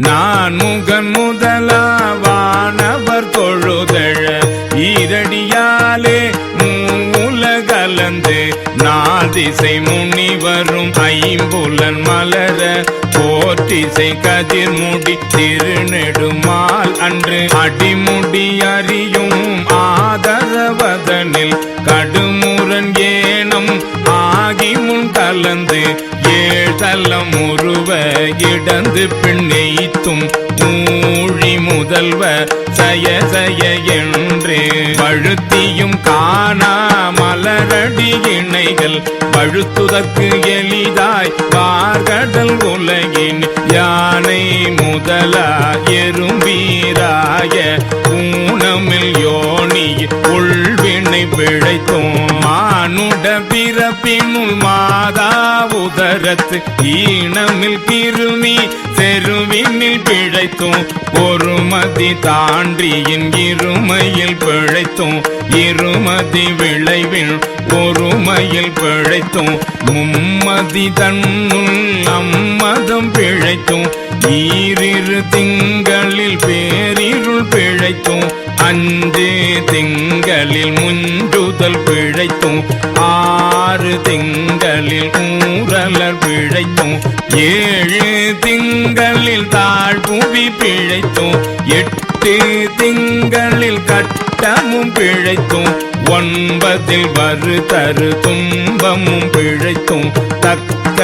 நான் முகன் முதலாவானவர் தொழுதழ ஈரடியாலே மூலகலந்து நாதிசை முனிவரும் ஐம்புலன் மலர போற்றிசை கதிர் முடி திருநெடுமால் அன்று அடிமுடி அறியும் ஆதரவதனில் கடுமுரன் ஏனம் ஆகி முன் கலந்து ஏழ்தலம் உருவ இடந்து பின்னெய்த்தும் ஊழி முதல்வ சய சய என்று பழுத்தியும் காணா மலரடி இணைகள். பழுத்துதற்கு எளிதாய் பார்கடல் உலகின் யானை முதலா எறும்பீராய ஊனமில் யோனி உள்வினை பிழைத்தோம். மானுட பிறப்பினுள் மாதா உதரத்து ஈனமில் கிருமி தெருவினில் பிழைத்தோம் ஒருமதி தாண்டியின் இருமையில் பிழைத்தோம் இருமதி விளைவில் ஒருமையில் பிழைத்தோம் மும்மதி தன்னுள் அம்மதம் பிழைத்தோம் ஈரிரு திங்களில் பேரிருள் பிழைத்தோம் அஞ்சு திங்களில் முன்றுதல் பிழைத்தும் ஆறு திங்களில் ஊரலர் பிழைத்தும் ஏழு திங்களில் தாழ்புவி பிழைத்தும் எட்டு திங்களில் கட்டமும் பிழைத்தும் ஒன்பதில் வரு தரு துன்பமும் பிழைத்தும் தக்க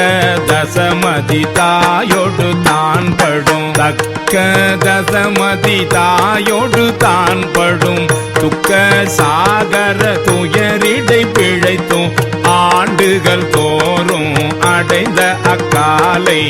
தசமதி தாயோடு தான் படும். தக்க தசமதி தாயோடு தான் படும். துக்க சாகர துயரிடை பிழைத்தும் ஆண்டுகள் தோறும் அடைந்த அக்காலை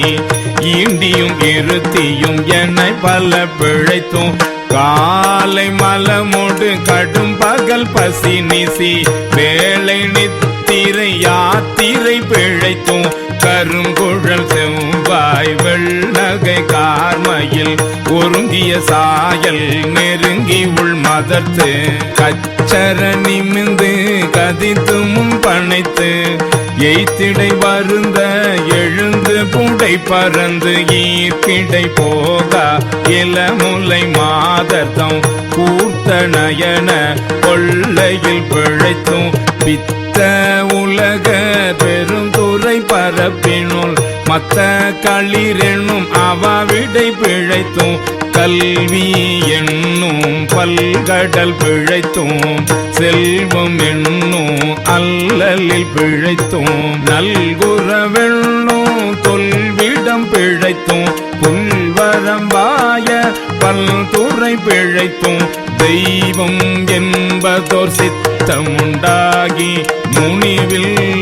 ஈண்டியும் இருத்தியும் என்னை பல பிழைத்தும் காலை மலமோடு கடும் பகல் பசி நிசி வேலை நித்திரை யாத்திரை பிழைத்தும் கருங்குழல் செவ்வாய் வெள்ளகை கார்மையில் ஒருங்கிய சாயல் நெருங்கி உள் மதர்த்து கச்சர நிமிந்து கதித்தும் பனைத்து எய்த்திடை வருந்த எழுந்த புடை பறந்து ஈர்க்கிடை போகா இளமுலை மாதர்த்தம் கூர்த்த நயன கொள்ளையில் பிழைத்தும் பித்த உலக பெருந்துரை பரப்பினுள் மத்த களிரென்னும் அவாவிடை பிழைத்தும் கல்வி என்னும் பல்கடல் பிழைத்தும் செல்வம் என்னும் அல்லலில் பிழைத்தும் நல்குறவெண்ணும் தொல்விடம் பிழைத்தும் புல்வரம்பாய பல்துறை பிழைத்தும் தெய்வம் என்பதோர் சித்தமுண்டாகி முனிவில்லாததோர்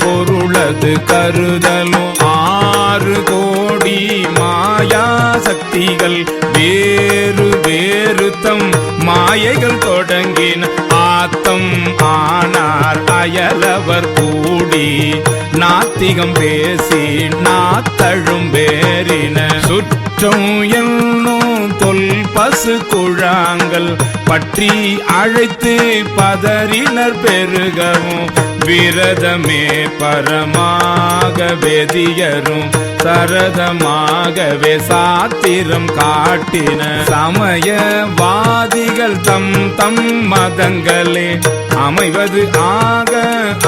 பொருளது கருதலும் ஆறு கோடி மாயா சக்திகள் வேறு வேறு தம் மாயைகள் தொடங்கின ஆத்தம் ஆனார் அயலவர் கூடி நாத்திகம் பேசி நாத்தழும் வேறின சுற்றம் என்னும் தொல் பசு குழாங்கள் பற்றி அழைத்து பதறினர் பெருகவும். விரதமே பரமாக வெதியரும் சரதமாகவே சாத்திரம் காட்டின சமயவாதிகள் தம் தம் மதங்களே அமைவது ஆக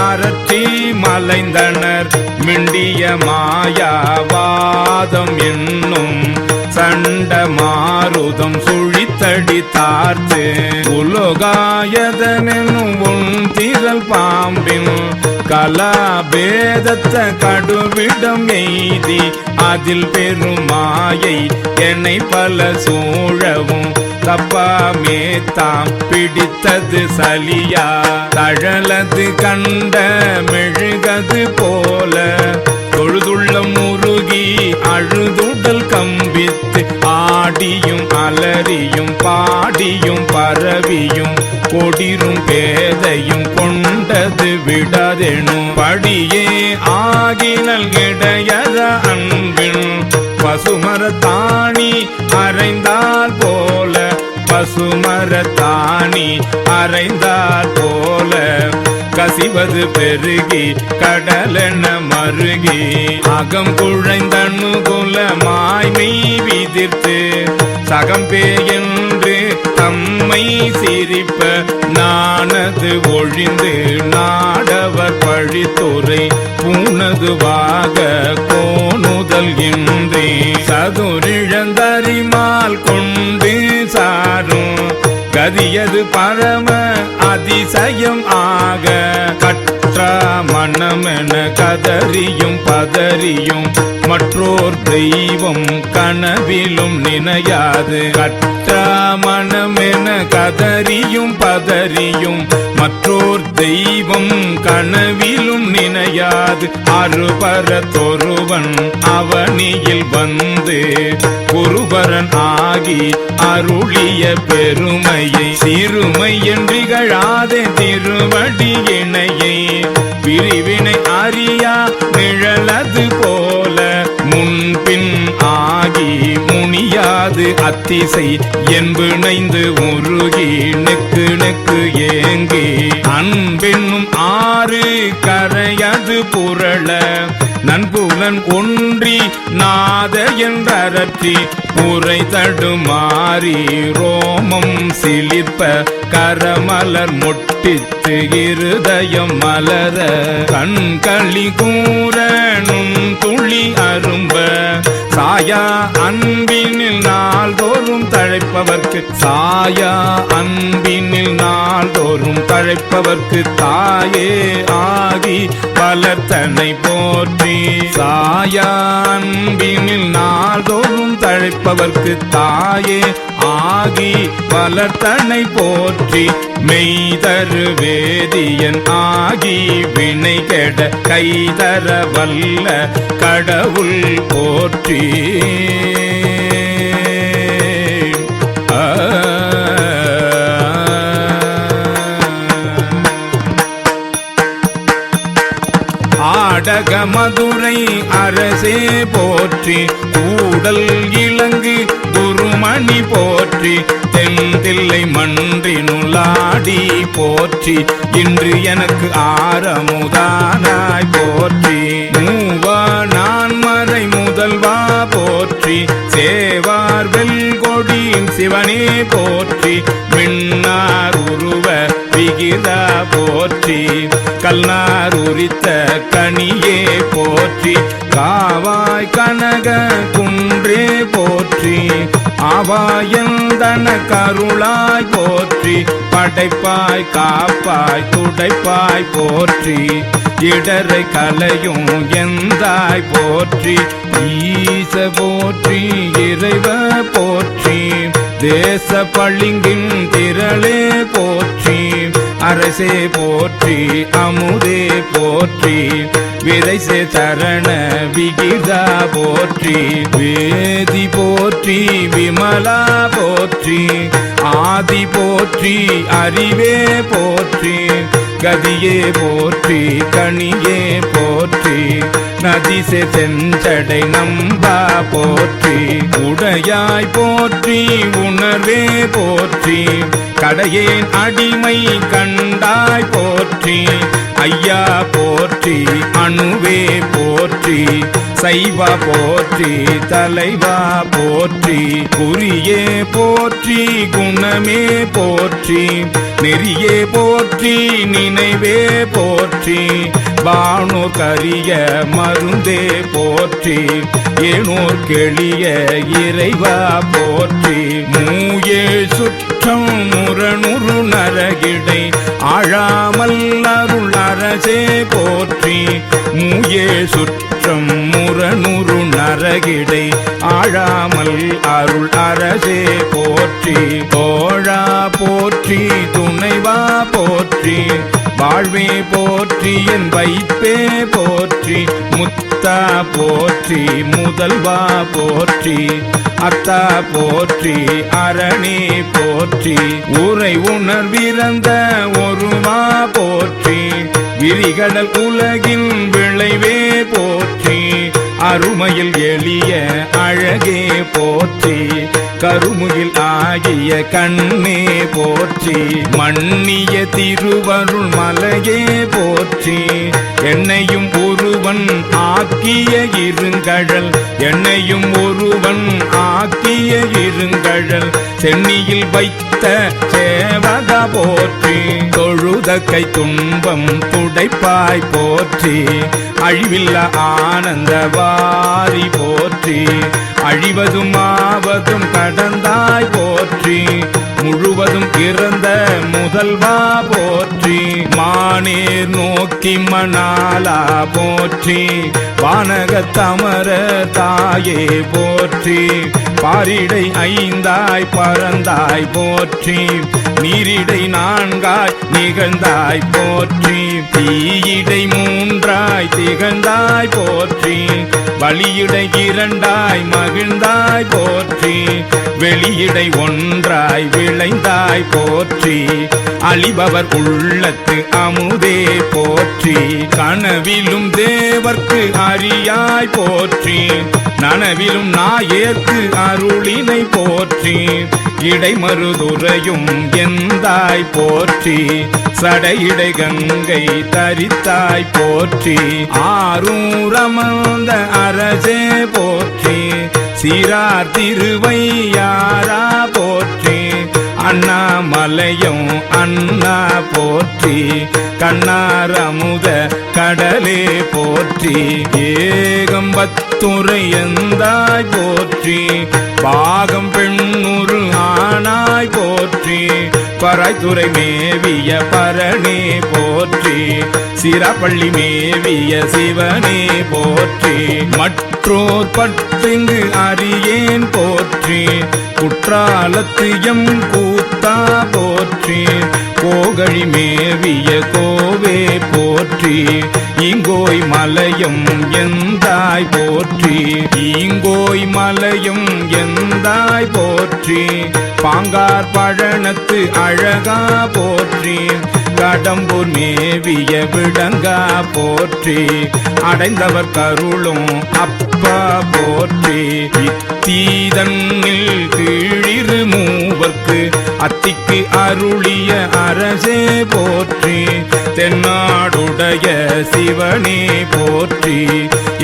அரற்றி மலைந்தனர். மிண்டிய மாயாவாதம் என்னும் சண்ட மாருதம் சுழித்தடி தார்த்து. உலோகாயதனும் உன் திரல் பாம்பின் கலாபேதத்த கடுவிடம் எய்தி அதில் பெருமாயை என்னை பல சூழவும் தப்பாமே தாம் பிடித்தது சலியா. தழலது கண்ட மெழுகது போல தொழுதுள்ளம் முருகி அழுதுடல் கம்பித்து ஆடியும் அலறியும் பாடியும் பரவியும் கொடிரும் பேதையும் கொண்டது விடதெனும் படியே ஆகினல் கிடையத அன்பின் பசுமரத்தாணி அரைந்தால் போல பசுமரத்தாணி அரைந்தால் போல. கசிவது பெருகி கடலென மருகி. அகம் குழைந்தனு குலமாய்மை விதிர்த்து சகம்பே என்று தம்மை சிரிப்ப நானது ஒழிந்து நாடவர் பழித்துறை பூனதுவாக கோணுதல் இன்றே. சதுரிழந்தறிமால் கொண்டு சாரும் கதியது பரம அதிசயம் ஆக கட்ட மனமென கதறியும் பதறியும். மற்றோர் தெய்வம் கனவிலும் நினையாது. கற்ற மனமென கதறியும் பதறியும். மற்றோர் தெய்வம் கனவிலும் நினையாது. அருபரத்தொருவன் அவனியில் வந்து குருபரன் ஆகி அருளிய பெருமையை சிறுமை என்றிகழாதே திருவடி இணை பிரிவினை அறியா நிழலது போல முன்பின் ஆகி முனியாது அத்திசை என்பிணைந்து உருகி நெக்கு நெக்கு நாத என்றரற்றி உரை தடுமாறி ரோமம் சிலிப்ப கரமலர் மொட்டித்து இருதயம் மலர. கண்களி கூறனும் துளி அரும்ப. சாயா அன்பினில் நாள்தோறும் தழைப்பவர்க்கு சாயா அன்பினில் நாள்தோறும் தழைப்பவர்க்கு தாயே ஆகி பலத்தனை போற்றி. சாயா அன்பினில் நாள்தோறும் தழைப்பவர்க்கு தாயே ஆகி பலத்தனை போற்றி மெய்தரு வேதியன் ஆகி வினை கெட கைதர வல்ல கடவுள் போற்றி. ஆடக மதுரை அரசே போற்றி கூடல் இலங்கு குருமணி போற்றி தெந்தில்லை மன்றி மன்றினுளாடி போற்றி. இன்று எனக்கு ஆரமுதானாய் போ ஆவாயந்தன கருளாய் போற்றி படைப்பாய் காப்பாய் துடைப்பாய் போற்றி இடரை கலையும் எந்தாய் போற்றி ஈச போற்றி இறைவ போற்றி தேச பளிங்கின் திரளே போற்றி அரசே போற்றி அமுதே போற்றி விரைசே சரண விகிதா போற்றி வேதி போற்றி விமலா போற்றி ஆதி போற்றி அறிவே போற்றி கதியே போற்றி கனியே போற்றி நதிசே செஞ்சடை நம்பா போற்றி உடையாய் போற்றி உணர்வே போற்றி. கடையேன் அடிமை கண்டாய் போற்றி ஐயா போற்றி அணுவே போற்றி. சைவா போற்றி தலைவா போற்றி. குறியே போற்றி குணமே போற்றி. நெறியே போற்றி நினைவே போற்றி. வானோர் கரிய மருந்தே போற்றி ஏனோர் கெளிய இறைவா போற்றி. மூயே சுற்றம் முரணுரு நரகிடை ஆழாமல் அருள் அரசே போற்றி. மூயே சுற்றம் முரணுரு நரகிடை ஆழாமல் அருள் அரசே போற்றி. தோழா போற்றி துணைவா போற்றி. வாழ்வே போற்றி என் வைப்பே போற்றி முத்தா போற்றி முதல்வா போற்றி அத்தா போற்றி அரணி போற்றி உரை உணர்விறந்த ஒருமா போற்றி விரிகடல் உலகின் விளைவே போற்றி அருமையில் எளிய அழகே போற்றி கருமுகில் ஆகிய கண்ணே போற்றி மன்னிய திருவருள் மலையே போற்றி என்னையும் ஒருவன் ஆக்கிய இருங்கழல் என்னையும் ஒருவன் ஆக்கிய இருங்கழல் சென்னியில் வைத்த சேவக போற்றி தொழுத கை துன்பம் துடைப்பாய் போற்றி அழிவில்ல ஆனந்த வாரி போற்றி அழிவதும் ஆவதும் கடந்தாய் போற்றி முழுவதும் பிறந்த முதல்வா போற்றி மானேர் நோக்கி மணாலா போற்றி வானகத்தமர தாயே போற்றி பாரிடை ஐந்தாய் பறந்தாய் போற்றி நீரிடை நான்காய் நிகழ்ந்தாய் போற்றி. தீயிடை மூன்றாய் திகழ்ந்தாய் போற்றி. வழியிடை இரண்டாய் மகிழ்ந்தாய் போற்றி. வெளியிடை ஒன்றாய் விளைந்தாய் போற்றி. அழிபவர் உள்ளத்து அமுதே போற்றி. கனவிலும் தேவர்க்கு அறியாய் போற்றி. நனவிலும் நாயேற்கு அருளினை போற்றி. இடைமருதுரையும் செந்தாய் போற்றி சடையிடை கங்கை தரித்தாய் போற்றி ஆரூரமர்ந்த அரசே போற்றி சிறார் திருவையாரா போற்றி அண்ணாமலையும் அண்ணா போற்றி கண்ணாரமுத கடலே போற்றி ஏகம்பத்துறை எந்தாய் போற்றி பாகம் பெண்ணுரு ஆனாய் போற்றி பராய்த்துறை மேவிய பரணி போற்றி சிறப்பள்ளி மேவிய சிவனே போற்றி மற்றோர் பற்றிங்கு அறியேன் போற்றி குற்றாலத்து எம் கூத்தா போற்றி கோகழி மேவிய கோவே போற்றி இங்கோய் மலையும் எந்தாய் போற்றி இங்கோய் மலையும் எந்தாய் போற்றி பாங்கார் பழனத்து அழகா போற்றி கடம்பூர் மேவிய விடங்கா போற்றி அடைந்தவர் கருளும் அப்பா போற்றி இத்தீதன்னில் கீழிரு மூவர்க்கு அத்திக்கு அருளிய அரசே போற்றி தென்னாடுடைய சிவனே போற்றி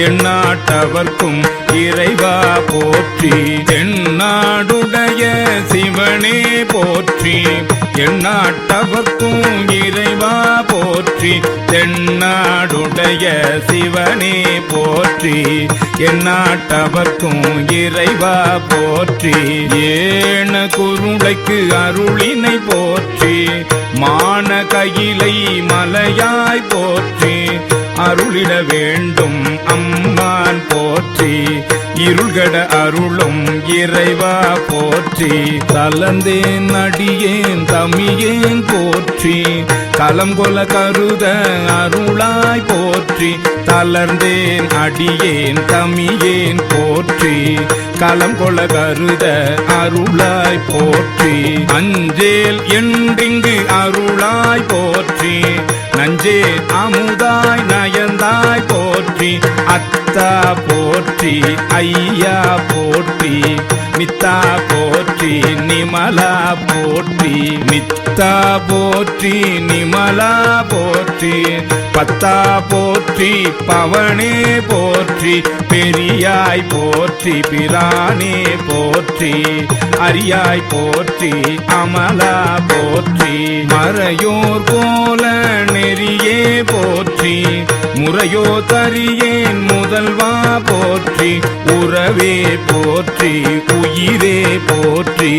எண்ணாட்டவர்க்கும் இறைவா போற்றி தென்னாடுடைய சிவனே போற்றி எண்ணாட்டவர்க்கும் இறைவா போற்றி தென்னாடுடைய சிவனே போற்றி எண்ணாட்டவர்க்கும் இறைவா போற்றி ஏன குருளைக்கு அருளினை போற்றி மான கையிலை மலையாய் போற்றி அருளிட வேண்டும் அம்மான் போற்றி. இருள்கட அருளும் இறைவா போற்றி. தளர்ந்தேன் அடியேன் தமியேன் போற்றி. களம் கொல கருத அருளாய் போற்றி. தளர்ந்தேன் அடியேன் தமியேன் போற்றி. களம் கொல கருத அருளாய் போற்றி. அஞ்சேல் என்றிங்கு அருளாய் போற்றி. நஞ்சே அமுதாய் நயந்தாய் போற்றி. அத்தா போற்றி ஐயா போற்றி. நித்தா போற்றி நிமலா போற்றி. நித்தா போற்றி நிமலா போற்றி. பத்தா போற்றி பவனே போற்றி பெரியாய் போற்றி பிரானே போற்றி அரியாய் போற்றி அமலா போற்றி மறையோர் போல நெறியே போற்றி முறையோ தரியேன் முதல்வா போற்றி உறவே போற்றி உயிரே போற்றி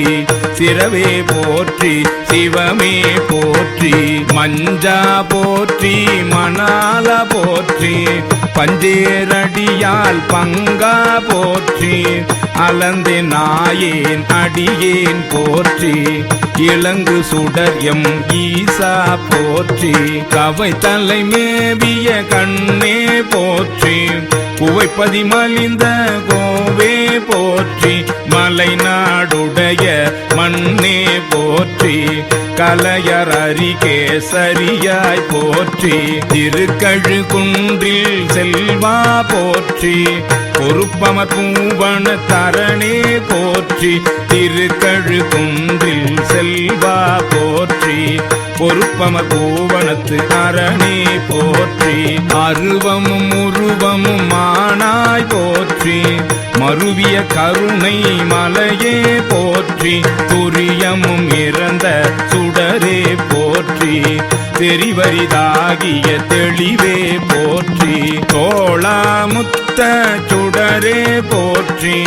சிறவே போற்றி சிவமே போற்றி மஞ்சா போற்றி மன மணால போற்றி. பஞ்சேரடியால் பங்கா போற்றி. அலந்து நாயேன் அடியேன் போற்றி. இளங்கு சுடர் எம் ஈசா போற்றி. கவை தலை மேவிய கண்ணே போற்றி. குவைப்பதி மலிந்த கோவே போற்றி. மலை நாடுடைய மண்ணே போற்றி கலையர் கலையர் அரிகேசரியாய் போற்றி திருக்கழு குன்றில் செல்வா போற்றி பொறுப்பமர் பூவன தரணே போற்றி திருக்கழு குன்றில் செல்வா போற்றி பொறுப்பம பூவனத்து அரணே போற்றி அருவமும் உருவமும் மானாய் போற்றி மருவிய கருணை மலையே போற்றி துரியமும் இறந்த சுடரே போற்றி தெரிவரிதாகிய தெளிவே போற்றி தோளாமுத்த சுடரே போற்றி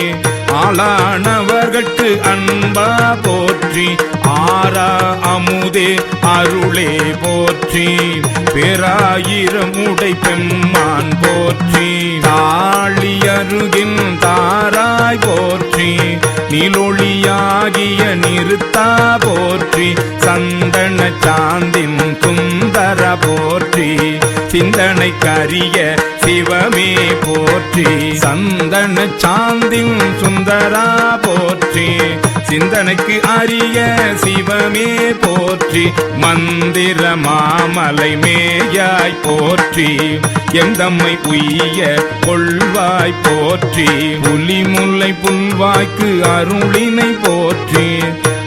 ஆளானவர்கட்கு அன்பா போற்றி ஆரா அமுதே அருளே போற்றி. பேராயிரம் உடை பெம்மான் போற்றி. தாழியருகின் தாராய் போற்றி. நிலொளியாகிய நிறுத்தா போற்றி. சந்தன சாந்தின் சுந்தர போற்றி. சிந்தனை கரிய சிவமே போற்றி. சந்தன சாந்தின் சுந்தரா போற்றி. சிந்தனைக்கு அரிய சிவமே போற்றி. மந்திர மாமலை மேயாய் போற்றி. எந்தம்மை உய்ய கொள்வாய் போற்றி. புலிமுல்லை புல்வாய்க்கு அருளினை போற்றி.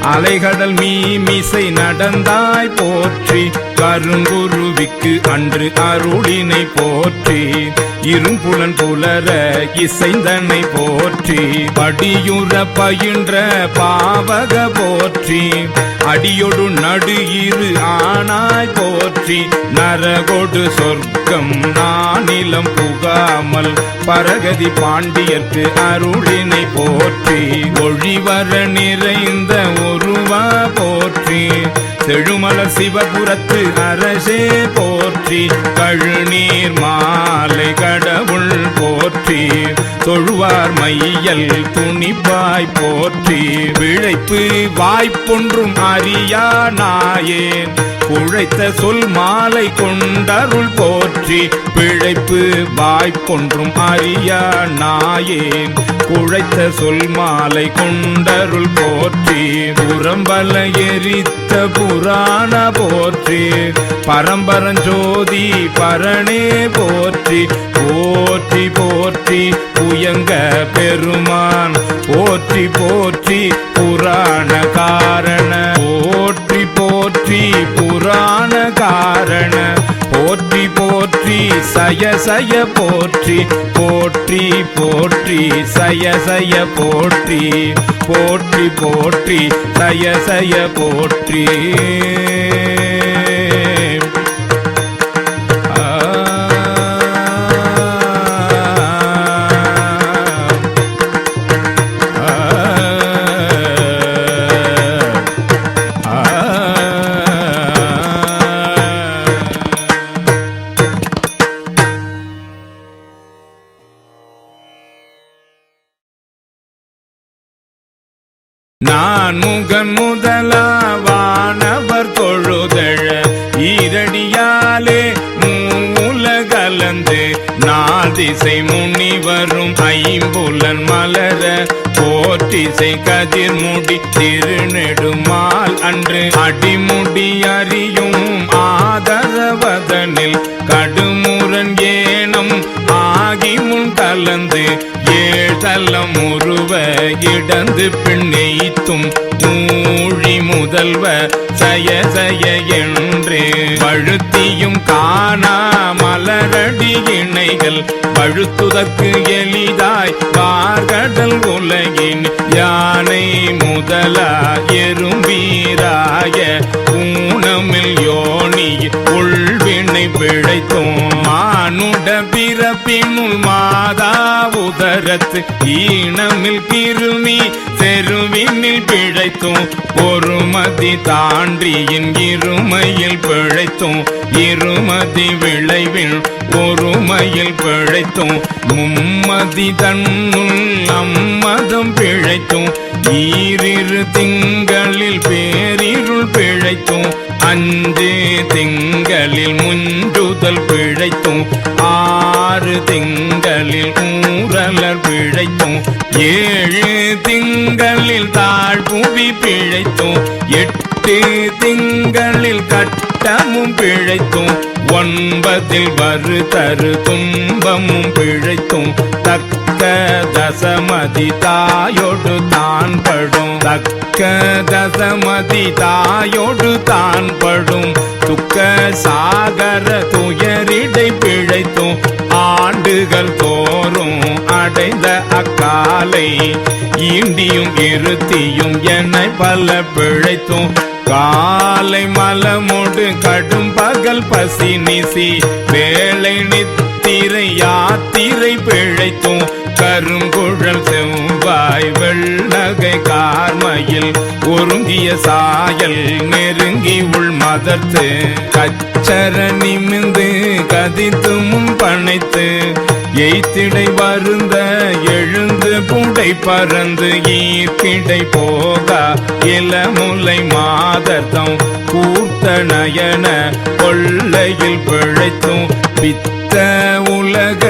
அலைகடல் மீமிசை நடந்தாய் போற்றி. கருங்குருவிக்கு அன்று அருளினை போற்றி இரும்புலன் புலர இசைந்தனை போற்றி படியுற பயின்ற பாவக போற்றி அடியொடு நடு இரு ஆனாய் போற்றி நரகொடு சொர்க்கம் நானிலம் புகாமல் பரகதி பாண்டியற்கு அருளினை போற்றி ஒழிவர நிறைந்த உருவா போற்றி செழுமலர் சிவபுரத்து அரசே போற்றி கழுநீர் மாலை கடவுள் போற்றி தொழுவார் மையல் துணிப்பாய் போற்றி விழைப்பு வாய்ப்பொன்றும் அறியா நாயேன். குழைத்த சொல் மாலை கொண்டருள் போற்றி. பிழைப்பு வாய்ப்பொன்றும் அறியா நாயேன். குழைத்த சொல் மாலை கொண்டருள் போற்றி. புறம்பல எரித்த புராண போற்றி. பரம்பரஞ்சோதி பரணே போற்றி. போற்றி போற்றி புயங்க பெருமான். போற்றி போற்றி புராண காரண போற்றி புராண காரண போற்றி போற்றி சய சய போற்றி போற்றி போற்றி சய சய போற்றி போற்றி போற்றி சய சய போற்றி. ஐம்புலன் மலர போற்றிசை கதிர் முடி திருநெடுமால் அன்று அடிமுடி அறியும் ஆதரவதனில் கடுமுரன் ஏனம் ஆகி முன் கலந்து ஏழலம் உருவ இடந்து பின்னெய்த்தும் மூழி முதல்வ சய சய என்று பழுத்தியும் காணாம மலரடி இணைகள் பழுத்துதற்கு எளிதாய் பார்கடல் உலகின் யானை முதலா எறும்பீராய ஊனமில் யோனி உள்வினை பிழைத்தோம். பிறப்பினுள் மாதா உதரத்து ஈனமில் கிருமி செருவினில் பிழைத்தோம். பொறுமதி தாண்டியின் இருமையில் பிழைத்தோம். இருமதி விளைவில் பொறுமையில் பிழைத்தோம். மும்மதி தன்னுள் அம்மதம் பிழைத்தோம். ஈரிரு திங்களில் பேரிருள் பிழைத்தோம். அஞ்சு திங்களில் முஞ்சுதல் பிழைத்தும் ஆறு திங்களில் ஊரலர் பிழைத்தும் ஏழு திங்களில் தாழ்புவி பிழைத்தும் எட்டு திங்களில் கட்டமும் பிழைத்தும் ஒன்பதில் வறு தரு துன்பமும் பிழைத்தும் தக்க தசமதி தாயோடு தான் படும். தக்க தசமதி தாயோடு தான் படும். துக்க சாகர துயரிடை பிழைத்தும் ஆண்டுகள் தோறும் அடைந்த அக்காலை ஈண்டியும் இருத்தியும் என்னை பல பிழைத்தும். காலை மலமோடு கடும் பகல் பசி நிசி வேலை நித்திரை யாத்திரை பிழைத்தும் கருங்குழல் செவ்வாய் வெள்ளகை கார்மையில் ஒருங்கிய சாயல் நெருங்கி உள் மதத்து கச்சர நிமிந்து கதித்தும் பனைத்து எய்த்திடை வருந்த எழுந்து புடை பறந்து ஈர்க்கிடை போக இளமுலை மாதர்த்தம் கூர்த்த நயன கொள்ளையில் பிழைத்தும் பித்த உலக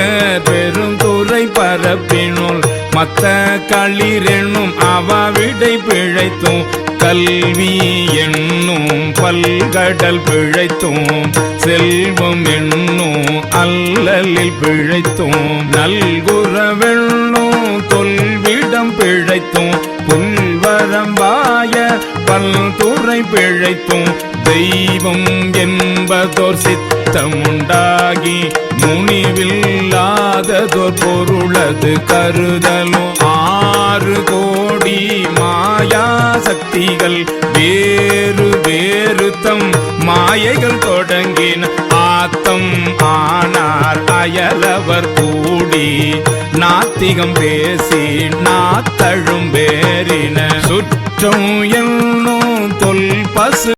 பெருந்துறை பரப்பினுள் மத்த களிரென்னும் அவாவிடை பிழைத்தும் கல்வி என்னும் பல்கடல் பிழைத்தும் செல்வம் என்னும் அல்லலில் பிழைத்தும் நல்குறவெண்ணும் தொல்விடம் பிழைத்தும் புல்வரம்பாய பல்துறை பிழைத்தும் தெய்வம் என்பதோர் சித்தமுண்டாகி ஆகாததோர் பொருளது கருதலும். ஆறு கோடி மாயா சக்திகள் வேறு வேறு தம் மாயைகள் தொடங்கின ஆத்தம் ஆனார் அயலவர் கூடி. நாத்திகம் பேசி நாத்தழும் வேறின சுற்றும் என்னும் தொல் பசு